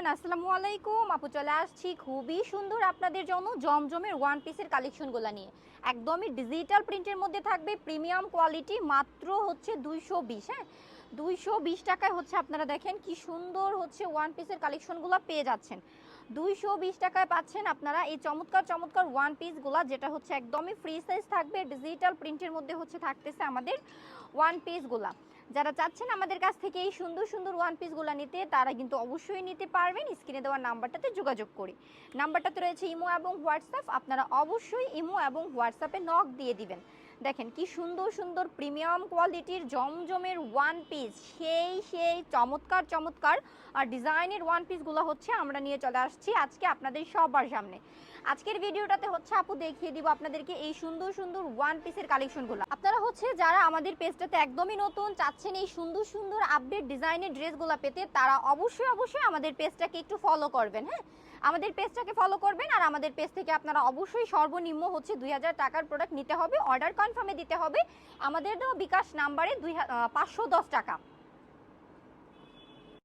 Everyone, আসসালামু আলাইকুম। আপু চলে আসছি খুবই সুন্দর আপনাদের জন্য জমজমের ওয়ান পিসের কালেকশনগুলো নিয়ে। একদমই ডিজিটাল প্রিন্টের মধ্যে থাকবে প্রিমিয়াম কোয়ালিটি মাত্র হচ্ছে দুইশো বিশ হ্যাঁ? দুইশো বিশ টাকায় হচ্ছে আপনারা দেখেন কি সুন্দর হচ্ছে ওয়ান পিসের কালেকশনগুলো পেয়ে যাচ্ছেন। দুইশো বিশ টাকায় পাচ্ছেন আপনারা এই চমৎকার চমৎকার ওয়ান পিসগুলা যেটা হচ্ছে একদমই ফ্রি সাইজ থাকবে ডিজিটাল প্রিন্টের মধ্যে হচ্ছে থাকতেছে আমাদের ওয়ান পিসগুলা যারা চাচ্ছেন আমাদের কাছ থেকে এই সুন্দর সুন্দর ওয়ান পিসগুলো নিতে, তারা কিন্তু অবশ্যই নিতে পারবেন। স্ক্রিনে দেওয়া নাম্বারটাতে যোগাযোগ করে। নাম্বারটাতে রয়েছে ইমো এবং হোয়াটসঅ্যাপ। আপনারা অবশ্যই ইমো এবং হোয়াটসঅ্যাপে নক দিয়ে দিবেন। দেখেন কি সুন্দর সুন্দর প্রিমিয়াম কোয়ালিটির জমজমের ওয়ান পিস সেই সেই চমৎকার চমৎকার। আর ডিজাইনের ওয়ান পিসগুলো হচ্ছে আমরা নিয়ে চলে আসছি আজকে আপনাদের সবার সামনে। আজকের ভিডিওটাতে হচ্ছে আপু দেখিয়ে দিব আপনাদেরকে এই সুন্দর সুন্দর ওয়ান পিসের কালেকশনগুলো আপনারা হচ্ছে যারা আমাদের পেজটাতে একদমই নতুন, চাচ্ছেন এই সুন্দর সুন্দর আপডেট ডিজাইনের ড্রেসগুলো পেতে, তারা অবশ্যই অবশ্যই আমাদের পেজটাকে একটু ফলো করবেন হ্যাঁ? আমাদের পেজটাকে ফলো করবেন আর আমাদের পেজ থেকে আপনারা অবশ্যই সর্বনিম্ন হচ্ছে দুই হাজার টাকার প্রোডাক্ট নিতে হবে। অর্ডার কনফার্মে দিতে হবে। আমাদের দেওয়া বিকাশ নাম্বারে দুই পাঁচশো দশ টাকা।